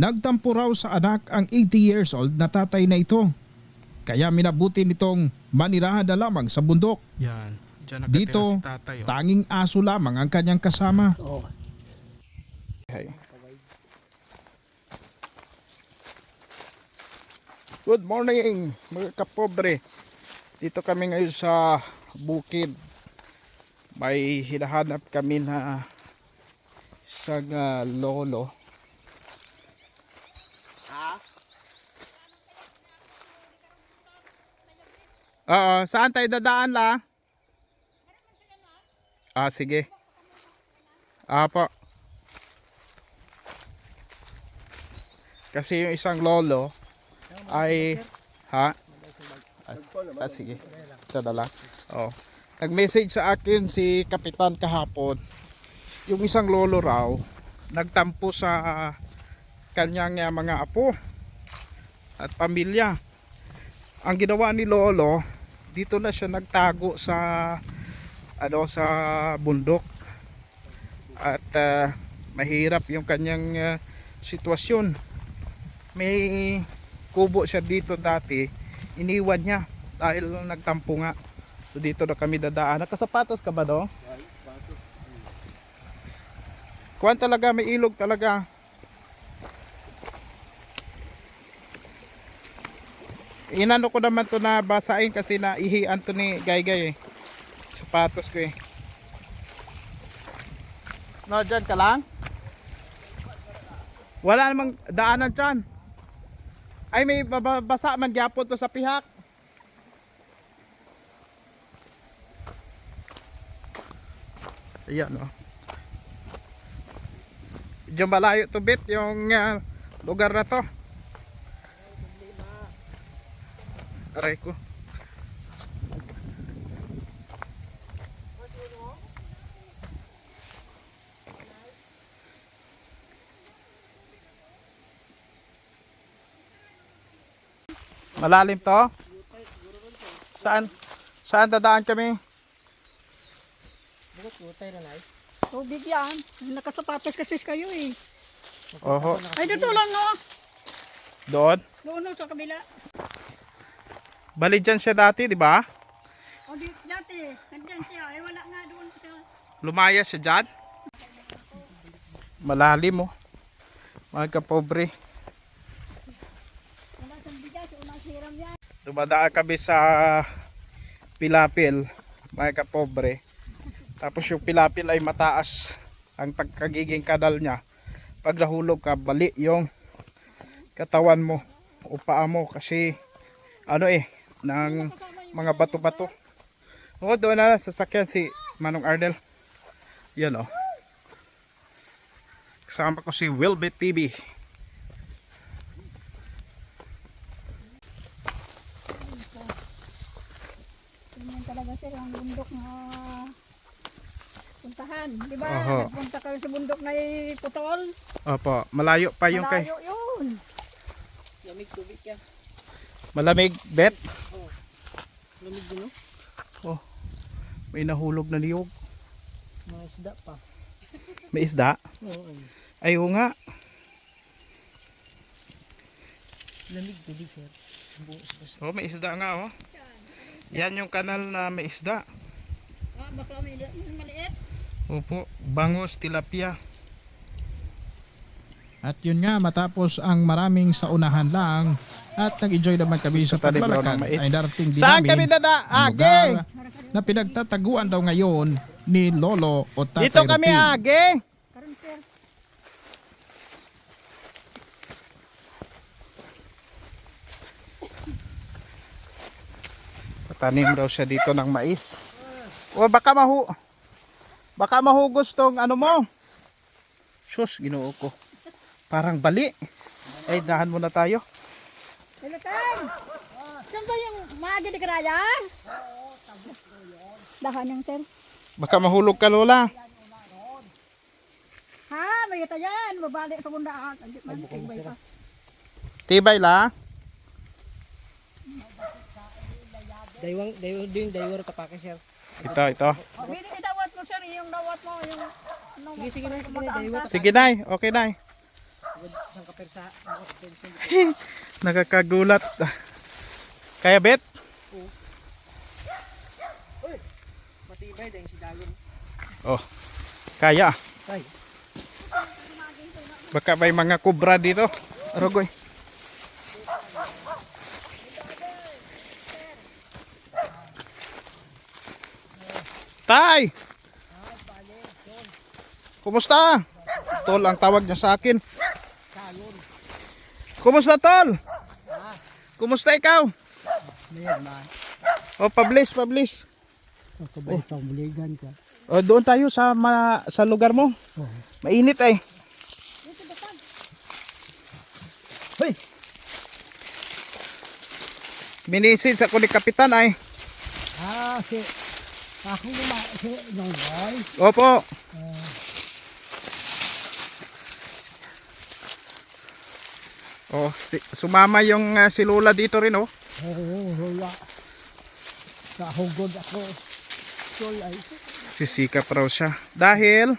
Nagtampo raw sa anak ang 80 years old na tatay na ito. Kaya minabuti nitong manirahan na lamang sa bundok. Yan. Diyan Dito, si tatay. Oh. tanging aso lamang ang kanyang kasama. Good morning mga kapobre. Dito kami ngayon sa bukid. May hinahanap kami na isang ah, lolo. Oo, saan tayo dadaan la? Ah, sige. Apo. Kasi yung isang lolo ay ha? Ah, ah, sige. Ito. Oh. Nag-message sa akin si Kapitan kahapon. Yung isang lolo raw nagtampo sa kanyang uh, mga apo at pamilya. Ang ginawa ni lolo, dito na siya nagtago sa ano sa bundok. At ah, mahirap yung kanyang ah, sitwasyon. May kubo siya dito dati, iniwan niya dahil nagtampo nga. So dito na kami dadaan. Nakasapatos ka ba do? Kuwan talaga, may ilog talaga. Inano ko naman to na basahin kasi na ihian to ni Gaygay eh. Sapatos ko eh. No, dyan ka lang? Wala namang daanan dyan. Ay, may babasa man gyapon to sa pihak. Ayan, oh. Medyo malayo to bit yung ah, lugar na to. Aray ko. Malalim to? Saan? Saan dadaan kami? Tubig yan. Nakasapatos kasi kayo eh. Oho. Ay, dito lang no. Doon. Doon no, sa kabila. Bali dyan siya dati, di ba? O di, dati, nandyan siya. Ay, wala nga doon siya. Lumaya siya dyan. Malalim oh. Mga kapobre. Dumadaan kami sa Pilapil, mga kapobre. Tapos yung Pilapil ay mataas ang pagkagiging kadal niya. Pag nahulog ka, bali yung katawan mo o paa mo kasi ano eh, ng mga bato-bato. Oo, doon na sasakyan si Manong Ardel. Yan oh. Kasama ko si Wilbit TV. Ganyan talaga sir, ang bundok na puntahan. Di ba? Oho. Nagpunta kayo sa bundok na putol. Opo, malayo pa yung kay Malayo yun. Malamig, bet? Lamig din no? Oh. May nahulog na niyog. Mga isda pa. May isda? Oo. Ay, oo nga. Lamig tubig sir. Oh, may isda nga, oh. Yan yung kanal na may isda. Ah, bakla may may maliit. Opo, bangos, tilapia. At yun nga, matapos ang maraming saunahan lang at nag-enjoy naman kami sa Sa mais. ay darating din Saan namin kami dada? Age! na pinagtataguan daw ngayon ni Lolo o Tatay Dito kami, Rupin. age! Patanim daw siya dito ng mais. O baka mahu... Baka mahugos tong ano mo. Sus, ginoo ko. Parang bali. Ay, dahan muna tayo. Hello, Tay! Saan ba yung maaga di karaya? Dahan yung sir. Baka mahulog ka, Lola. Ha, may ita yan. Mabalik sa bundaan. Man, tibay pa. Tibay la. Daywang, daywang din, daywang tapake sir. Ito, ito. Bili dawat mo sir, yung dawat mo, yung... Ano, sige, sige, sige, daywang. Sige, Nay. Okay, Nay. Isang kapersa. Nakakagulat. Kaya bet? Matibay dahil si Dagon. Oh. Kaya. Ay. Baka may mga kubra dito. Arogoy. Tay! Kumusta? Tol ang tawag niya sa akin. Kumusta tol? Kumusta ikaw? Mayroon man. O publish, publish. Kabay itong muligan ka. O doon tayo sa ma, sa lugar mo. Mainit eh. Hoy! Minisid sa kulit kapitan ay. Ah, si... Ako luma... Si Nonoy. Opo. Oh, si- sumama yung ah, si Lola dito rin oh. Oo, wala. Kahugod ako. Tol ay... Sisikap raw siya. Dahil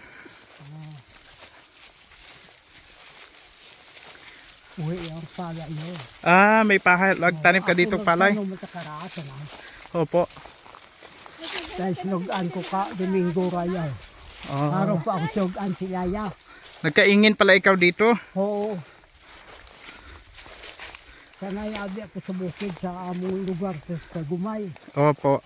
Uwi ang pala yun. ah may pahay, tanim ka dito palay. Na. Opo. Dahil sinugaan ko ka, Domingo Raya. Oh. Araw pa ako sinugaan si Yaya. Nagkaingin pala ikaw dito. Oo. Sanay abi ako sa bukid sa among lugar sa Tagumay. Opo.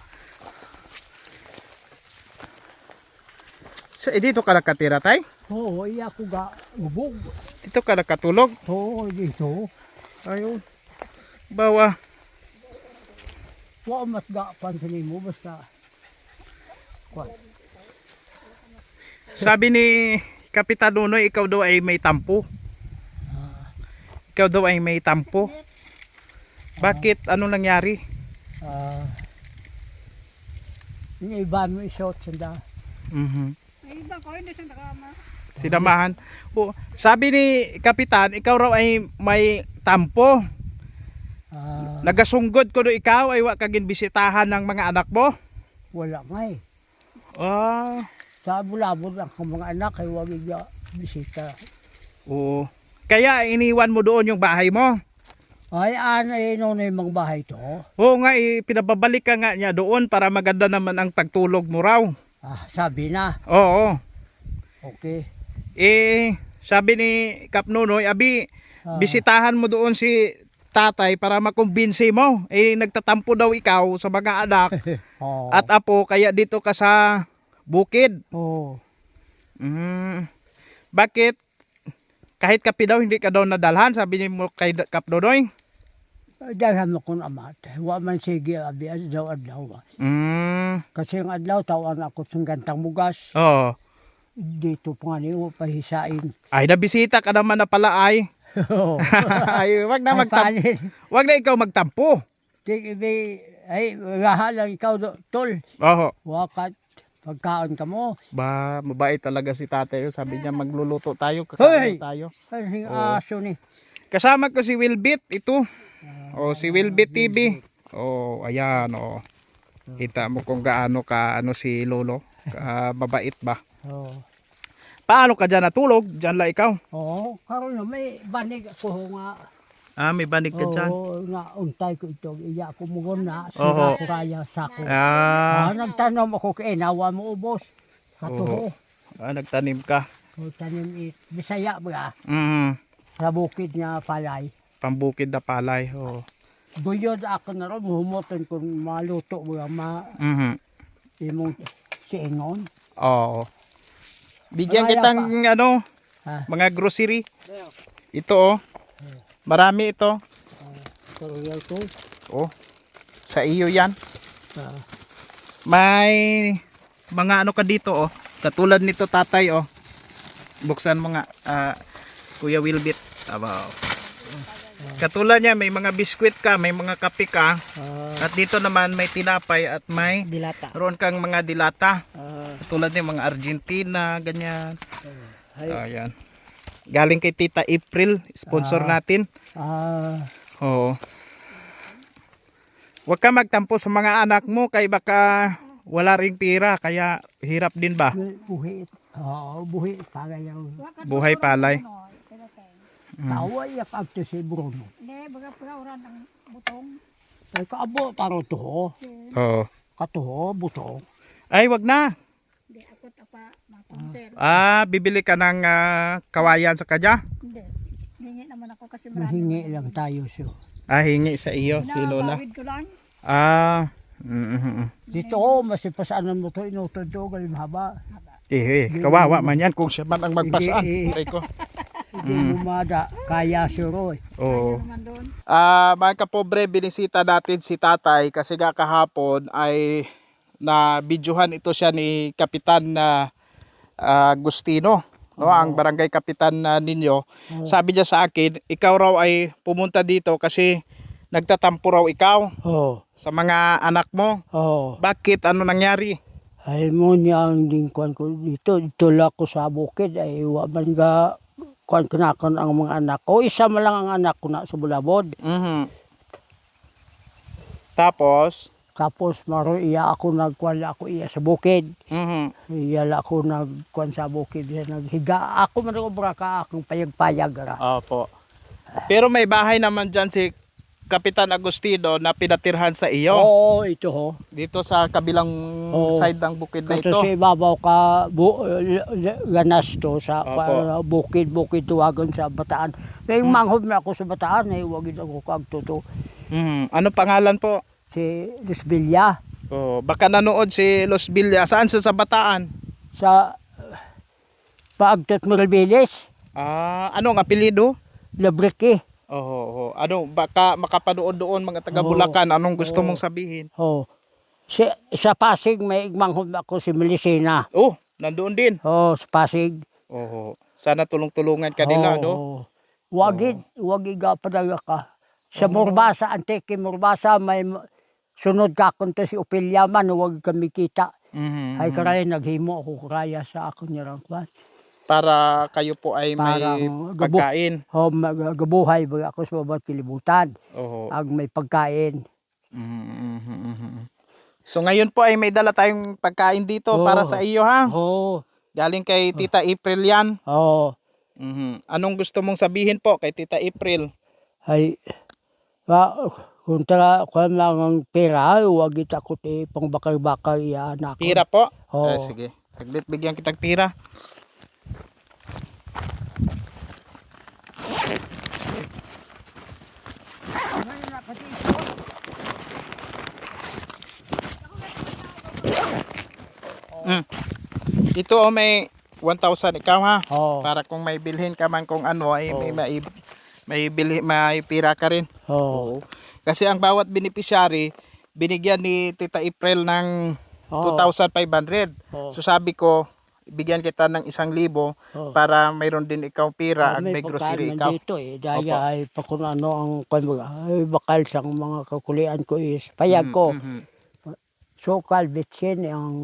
So, eh, dito ka nakatira tay? Oo, iya ko ga ubog. Dito ka nakatulog? Oo, dito. Ayun. Bawa. Wa mas ga pansin mo basta. Kwan. Sabi ni Kapitan Nunoy, ikaw daw ay may tampo. Ikaw daw ay may tampo. Bakit? Ano nangyari? Ah. Yung iba mo isot sanda. Mhm. Ay, iba ko, hindi siya nakama. Sinamahan. O, sabi ni Kapitan, ikaw raw ay may tampo. Ah, Nagasunggod ko do ikaw ay wa kagin bisitahan ng mga anak mo. wala nga eh. Ah. Sa bulabog lang ang mga anak ay wag bisita. Oo. Kaya iniwan mo doon yung bahay mo. Ay, ano eh, no yung mga bahay to? Oo nga, eh, pinababalik ka nga niya doon para maganda naman ang pagtulog mo raw. Ah, sabi na. Oo. Okay. Eh, sabi ni Kap Nunoy, abi, Ah. bisitahan mo doon si tatay para makumbinsi mo. Eh, nagtatampo daw ikaw sa mga anak Oo. at apo, kaya dito ka sa bukid. Oo. Mm. Bakit? Kahit kapi daw, hindi ka daw nadalhan, sabi ni mo kay Kap Nunoy. Daghan mo kung amat. Wa man sige abi adlaw adlaw. Mm. Kasi ang adlaw tawan ako sa gantang mugas. Oo. Dito pa nga niyo pahisain. Ay, nabisita ka naman na pala ay. Oo. ay, wag na magtampo. Wag na ikaw magtampo. Di di ay gahalang ikaw do, tol. Oo. Wakat pagkaon ka mo. Ba, mabait talaga si tatay. Sabi niya magluluto tayo, kakain tayo. Ay Oo. aso ni. Kasama ko si Wilbit, ito. O si Wilbit TV. O, ayan, o. Kita mo kung gaano ka ano si Lolo. Ka, mabait ba? Oo. Paano ka dyan natulog? Dyan la ikaw. Oo, karon na may banig ako nga. Ah, may banig ka dyan. Oo, nga untay ko ito. Iya ko mo na. Oo. Sina ko kaya sa ko. Ah, Ah, nagtanom ako kay nawa mo ubos. Katuho. ah, nagtanim ka. O tanim it. Bisaya ba? Mm, Sa bukid nga palay. pambukid na palay. Oh. Buyod ako na ron, humuton kung maluto mo ma Mhm. imong siingon. Oo. Bigyan Wala kitang ano, Ha? mga grocery. Ito oh. Marami ito. Tuloy ko. Oh. Sa iyo 'yan. Ah, May mga ano ka dito oh. Katulad nito tatay oh. Buksan mo nga ah, Kuya Wilbit. Abaw. Katulad niya may mga biskwit ka, may mga kape ka. ah, At dito naman may tinapay at may dilata. roon kang mga dilata. Ah, Katulad ng mga Argentina, ganyan. ay, Ayan. Galing kay Tita April, sponsor natin. ah, Oo. Huwag ka magtampo sa mga anak mo kay baka wala ring pira kaya hirap din ba? buhi. Oo, buhi. Kaya yung Buhay palay. Tawa iya pagto si Bruno. Hindi, baga pagauran ng butong. Ay kaabo taro to. Oo. Katuho butong. Ay, wag na. Sir. Ah, bibili ka ng ah, kawayan sa kanya? Hindi. Hingi naman ako kasi marami. Mahingi lang tayo siya. Ah, hingi sa iyo, si Lola. Pinapawid ko lang. Ah, mm, mm, mm. Dito oh, masipasanan mo to inutod to galing haba. Eh, eh, kawawa man yan kung siya man ang magpasaan. Hindi, eh. Aray ko. Hindi mo mada kaya si Roy. Oo. Naman doon. Ah, mga kapobre, binisita natin si tatay kasi nga kahapon ay na videohan ito siya ni Kapitan na Agustino, no, ang barangay kapitan na ninyo. Sabi niya sa akin, ikaw raw ay pumunta dito kasi nagtatampo raw ikaw Oh, sa mga anak mo. oh. Bakit? Ano nangyari? Ay mo niya ang lingkuan ko dito. Dito lang sa bukid. Ay wa man ga kuan kinakon ang mga anak ko. Isa man lang ang anak ko na sa Bulabod. Mhm. Tapos, Tapos maro iya ako nagkuan ako iya sa bukid. mhm. Iya la ako nagkuan sa bukid. Iya naghiga. Ako man obra ka akong payag-payag ra. Opo. Pero may bahay naman dyan si Kapitan Agustino na pinatirhan sa iyo. Oo, ito ho. Dito sa kabilang Oo. side ng bukid na Ito ito. sa ibabaw ka bu, ganas to sa Opo. pa- bukid bukid tuwagon sa Bataan. May manghod na ako sa Bataan ay wag ako kagtuto Mhm. Ano pangalan po? Si Lisbilla Oh, baka nanood si Los Villa. Saan sa sa Bataan? sa uh, Paagtot Mirabilis, Ah, ano ang apelyido? Labriki. Oh, oh, ano baka makapanood doon mga taga Oo. Bulacan. Anong gusto Oo. mong sabihin? Oh. Si, sa Pasig may manghod ako si Melisina. Oh, nandoon din. Oh, sa Pasig. Oh, sana tulong-tulungan kanila, oh, no? oh. Wagid, wagid ka padaga ka. Sa Murbasa, Anteke Murbasa, may m- sunod ka kunta si Ophelia man, wag kami kita. Mhm. Ay karaya naghimo ako karaya sa ako niya lang. Para kayo po ay may Parang gabo- pagkain. Oh, magabuhay ba ako sa bawat kilibutan. Oo. Ag may pagkain. Mhm. So ngayon po ay may dala tayong pagkain dito Oo. para sa iyo ha. Oh, Galing kay Tita April yan. oh. Mhm. Anong gusto mong sabihin po kay Tita April? Ay, ba, kung tara, kung lang ang pera, wag kita ko ti pang bakal-bakal iya anak. ko. Pira po? Oo. Ah, sige. Saglit bigyan kitang pira. Mm. Ito oh, may 1,000 ikaw ha. Oh, Para kung may bilhin ka man kung ano ay may, Oo. may, may, bilhi, may pira ka rin. oh. Kasi ang bawat beneficiary, binigyan ni Tita April ng Oo. 2,500. Oo. So sabi ko, bigyan kita ng isang libo Oo. para mayroon din ikaw pira at may grocery pagkain ikaw. Dito eh, dahil Opo. ay pa kung ano ang ay bakal sang mga kakulian ko is payag ko. Mhm. Sokal, bitsin, ang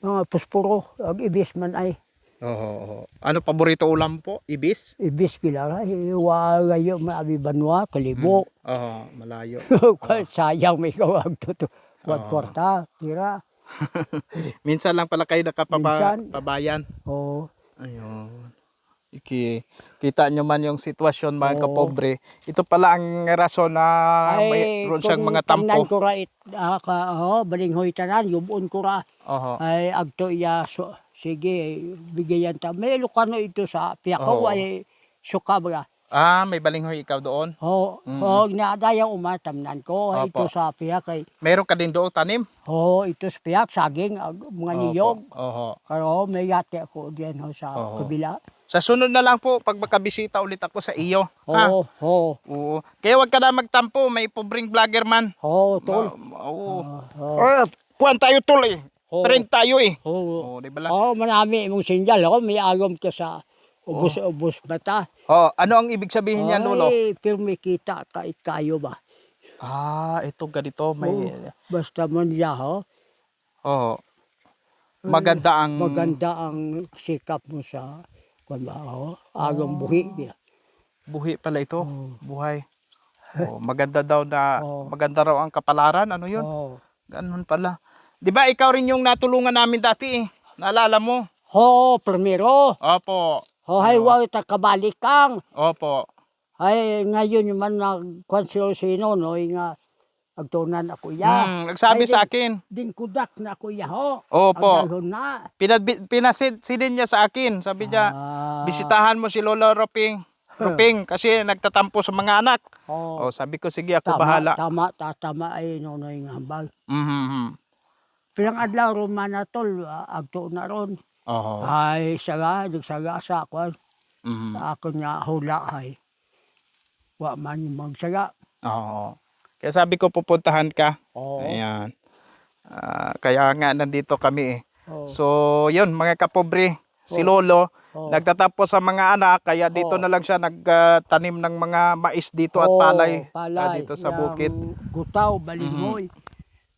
mga puspuro, ang ibis man ay Oo, oo. Ano paborito ulam po? Ibis? ibis kila iwa gayo maabi banwa kalibo. Oo, malayo. Kung Sayang may kawag to. Wat Oo. kwarta, pira. Minsan lang pala kayo nakapabayan. Oh, Ayun. Iki, kita nyo man yung sitwasyon mga Oo. kapobre. Ito pala ang rason na mayroon siyang kung mga tampo. ko ra it, ah, ka, oh, balinghoy tanan, yubon ko ra. Oho. ay agto iya so, sige bigayan ta may lukano ito sa piyakaw Oo. ay suka ba Ah, may balinghoy ikaw doon. ho Mm. ho nadayang umatamnan ko Opo. ito sa piyak ay Meron ka din doon tanim? ho ito sa piyak saging ag, mga niyog Opo. Oho. karo may yate ako diyan ho sa Oo. kabila Sa sunod na lang po, pag makabisita ulit ako sa iyo. Ha? ho ho Oo. Kaya wag ka na magtampo, may pobreng vlogger man. ho tol Oo. ho Oh, kuhan tayo tol Oo. Print tayo eh. Oo, di ba lang? oh manami mong sinjal ako may agom ka sa ubos ubos mata Oh, ano ang ibig sabihin niyan, Lolo? ay pirmi kita kahit kayo ba Ah, ito ganito, may Oo. basta man niya ho Oh. Maganda ang maganda ang sikap mo sa kwambaho, agang buhi niya. buhi pala ito. Oo. Buhay. Oh, maganda daw na Oo. maganda raw ang kapalaran. Ano 'yun? Oh. Ganun pala. 'Di ba ikaw rin yung natulungan namin dati eh. Naalala mo? Ho, primero. Opo. Oh, hay wa ta kabalik kang. Opo. Ay ngayon yung man nagkwan sila sino no nga agtunan ako ya. Hmm, nagsabi Ay, sa akin. Din kudak na ako ya ho. Opo. Ang na. Pinad, pinasid sidin niya sa akin. Sabi niya, Ah, bisitahan mo si Lolo Roping. Roping kasi nagtatampo sa mga anak. oh, Oh, sabi ko sige ako tama, bahala. Tama, ta- tama ay no no nga hambal. Mhm. Pilang adlaw ron man na tol, ah, agto na ron. Oo. Ay, saga, nagsaga sa ako. Mhm. Ako nga hula ay. Wa man magsaga. Oo. Kaya sabi ko pupuntahan ka. Oo. Ayan. Ah, kaya nga nandito kami eh. Oo. So, yun mga kapobre, si. Lolo Oo. nagtatapos sa mga anak kaya dito Oh. na lang siya nagtanim ng mga mais dito at Oo, palay, ah, palay. dito sa Yang bukid. Mm-hmm. Gutaw, balingoy.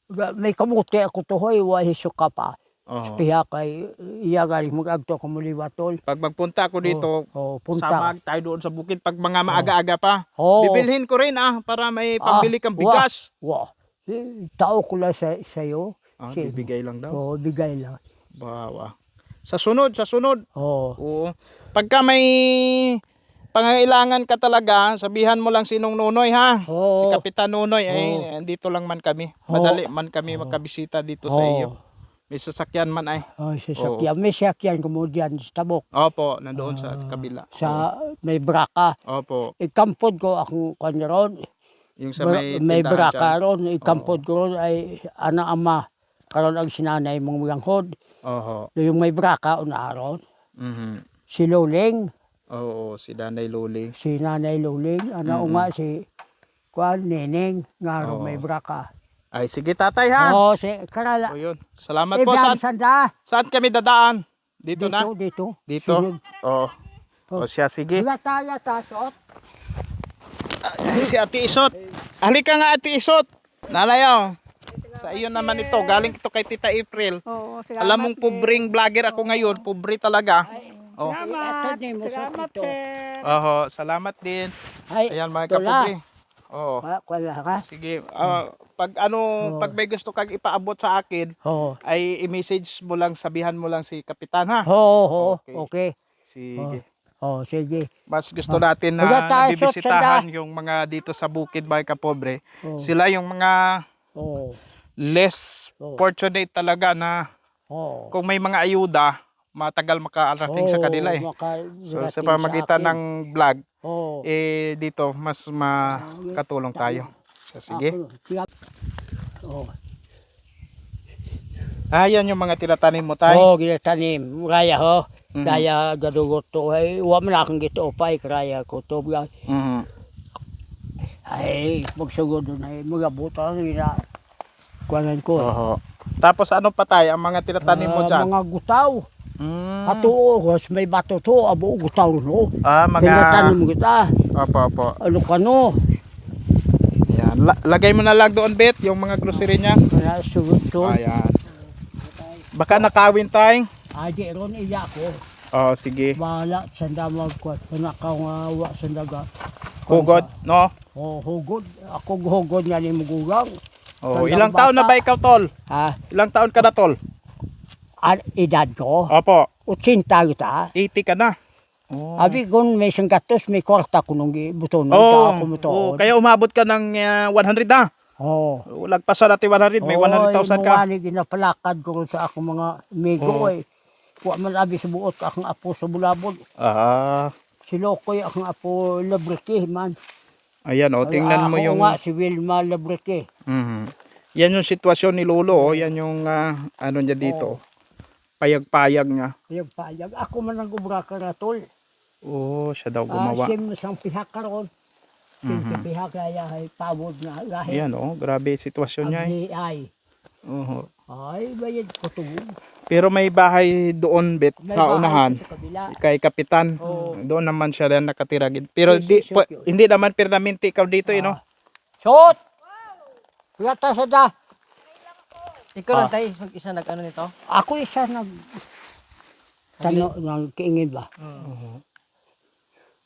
May kamuti ako to hoy, wa hisuka pa. Oo. Piha kay iya galing mag-agto ko muli watol. Pag magpunta ako dito, Oh, punta. samag tayo doon sa bukid pag mga maaga-aga pa. Oh. Bibilhin ko rin ah para may Ah, pambili kang wa- bigas. Wa. Eh, Tao ko lang sa sa'yo. Ah, Si- bibigay lang daw. Oo, bigay lang. Bawa. Sa sunod, sa sunod. Oo. Oo. Pagka may pangangailangan ka talaga, sabihan mo lang sinong Nunoy ha. Oo. Si Kapitan Nunoy, ay Oo. dito lang man kami. Oo. Madali man kami makabisita dito sa Oo. iyo. May sasakyan man ay. Oh, sasakyan. May sasakyan kemudian sa tabok. Opo, nandoon sa kabila. Ah, Sa may braka. Opo, Ikampod ko akong kanyaron. yung sa may, may braka ron. Ikampod ko ron ay ana ama. Karon ang sinanay mong muyanghod. Oho. Yung may braka unaron. Mhm. Si Luling. Oo, si Danay Luli. Si Nanay Luling. Ano nga si Kwan Neneng. Nga Oo. may braka. Ay, sige tatay ha. Oo, si Karala. O yun. Salamat Eh, po. Saan, sanda. saan kami dadaan? Dito, Dito, na? dito. Dito? Oo. Oh. O siya, sige. Yata, yata, sot. si Ate Isot. Halika nga Ate Isot. Nalayaw. Sa iyo naman ito. Galing ito kay Tita April. Oo, Alam mong pobreng vlogger ako ngayon. Pobre talaga. Oh. Salamat. Salamat, sir. Oho, salamat din. Ay, Ayan mga tula. kapobre. Oo. Wala, wala ka. Sige. ah, pag ano, Oh. pag may gusto kang ipaabot sa akin, Oo. ay i-message mo lang, sabihan mo lang si Kapitan ha. Oo, oo, Okay. okay. Sige. Oh, sige. Mas gusto natin na Wala tayo, nabibisitahan Sot, yung mga dito sa bukid mga kapobre. Oo. Sila yung mga Oo. less Oo. fortunate talaga na Oo. kung may mga ayuda, matagal makaarating sa kanila eh. So sa pamagitan ng vlog, Oo. eh dito mas makatulong tayo. So, sige. Oo. Ah, yan yung mga tinatanim mo tayo. Oo, ginatanim. Raya ho. Mhm. Raya gadugot to. Ay, huwag mo na akong gito upay. Raya ko to. Mhm. Ay, magsugod doon ay mga buta. Ina, kuwanan ko. Oho. Tapos ano pa tayo, ang mga tinatanim mo Ah, dyan? Mga gutaw. Mm. Ato, oh, may bato to. Abo, gutaw no. Ah, mga... Tinatanim kita. Opo, opo. Ano ka no? Yan. La- lagay mo na lang doon, Bet, yung mga grocery niya. Kaya sugod to. Ayan. Baka nakawin tayo. Ay, di ron iya ko. Oh, sige. Bahala, sanda magkwat. Panakaw nga wa sandaga. Hugod, no? Oh, hugod. Ako hugod nga ni mugulang. Oh, ilang taon na ba ikaw, Tol? Ha? Ilang taon ka na, Tol? An edad ko. Opo, 80 kita. 80 ka na. Oh. Abi kung may isang gatos, may kwarta ko nung buton. Oh, Oh, ako mo oh, kaya umabot ka ng ah, 100 na. Oh. Lagpasan natin 100, may 100,000 ka. Oy, ginapalakad ko sa akong mga amigo. Oh. Oy. Wa man abi sa buot akong apo sa bulabog. Ah, Si Lokoy akong apo Labreke man. ayan oh, tingnan mo Ako yung... nga si Wilma Labreke. Mhm. Yan yung sitwasyon ni Lolo, oh. yan yung ah, ano niya dito. Payag-payag niya. Yung payag. Ako man ang gubra ka ratol. Oh, siya daw Ah, gumawa. sim sang pihak karon. Sim sa pihak kaya ay pawod na lahi. Ayan oh, grabe sitwasyon niya. Eh. Abdi ay. Oo. Ay, bayad ko tubig. Pero may bahay doon, Bet, May sa unahan. Sa kay kapitan. Oo. Doon naman siya rin nakatira. gid. Pero Yes, di, po- hindi naman permanente ikaw dito, eh, no? Shot! Kuyata sa da. Ikaw lang tayo, mag-isa nag-ano nito? Ako isa nag... Tano, nang kiingin ba?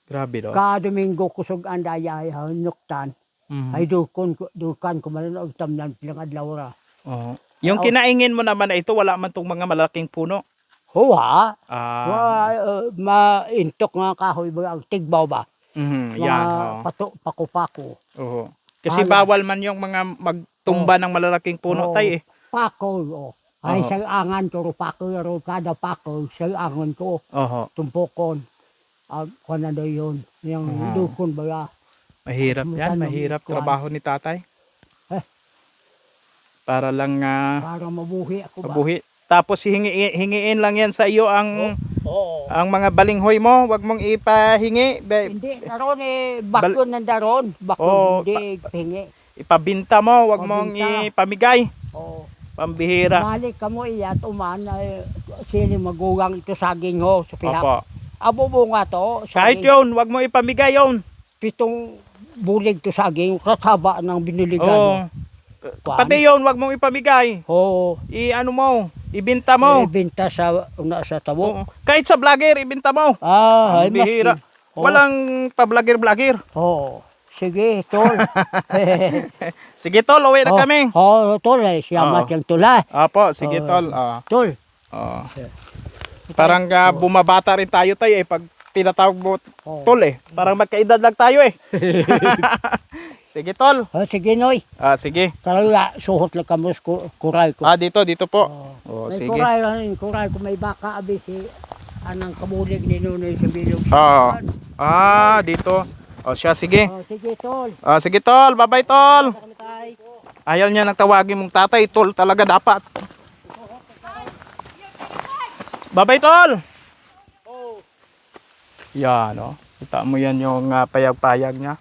Grabe, no? Ka Domingo kusog andaya ay nuktan. Mhm. Ay dukon ko dukan ko man og tamnan pilang adlaw ra. Oo. Yung Oo. kinaingin mo naman na ito, wala man tong mga malaking puno. Huwa. Ah, Wa, uh, maintok nga kahoy ba ang tigbaw ba? mhm, Mga yan. Oh. pato, pako-pako. Oo. Kasi Ala. bawal man yung mga magtumba ng malalaking puno Oo. tay eh. Pako, oh. Ay, Oo. sa angan ko, ro ro kada pako, sa angan ko, Oho. tumpokon. Ah, kung ano yun, yung Ah. lukon ba ya? Mahirap yan, mahirap kuwan? trabaho ni tatay. Eh. Para lang ah, Para mabuhi ako ba? mabuhi. Tapos hingi, hingiin lang yan sa iyo ang Oo. ang mga balinghoy mo, wag mong ipahingi, be- Hindi, daron eh, bakyo ng daron. Bakyo, Oo, hindi, pingi. ipabinta mo, wag mong Pabinta. ipamigay. Oo. Pambihira. Balik ka mo iya, tuman, ay, sili magugang ito saging ho, sa pihak. Opo. Abo mo nga to, Kahit yun, wag mo ipamigay yun. pitong bulig to saging, kasaba ng biniligan. Oo. Kuwan. Pati yun, wag mong ipamigay. Oo. I ano mo, ibinta mo. Ibinta sa, una sa tabo. Oo. Kahit sa vlogger, ibinta mo. Ah, ay, Ang bihira. maski. Walang pa-vlogger-vlogger. Oo. Sige, tol. Sige tol, uwi na Oh, kami. Oo, tol. Eh, siyamat Oo. yung tula. Apo, sige Oo. tol. Ah, Tol. ah. Parang ah, bumabata rin tayo tayo eh pag tinatawag mo Oo. tol eh. Parang magkaedad lang tayo eh. sige tol. Oh, sige, Noy. Ah, sige. Talaga, suhot lang kamo kuray ko. Ah, dito, dito po. Oo. Oh, may sige. kuray lang, kuray ko may baka abi si anang kabulig ni Nunoy sa bilog. Oo. Ah, dito. Oh, siya sige. Oh, sige, tol. Ah, sige tol. Bye-bye tol. Ayaw niya nang tawagin mong tatay, tol talaga dapat. Bye-bye tol. Yan, oh. Kita mo yan yung ah, payag-payag niya.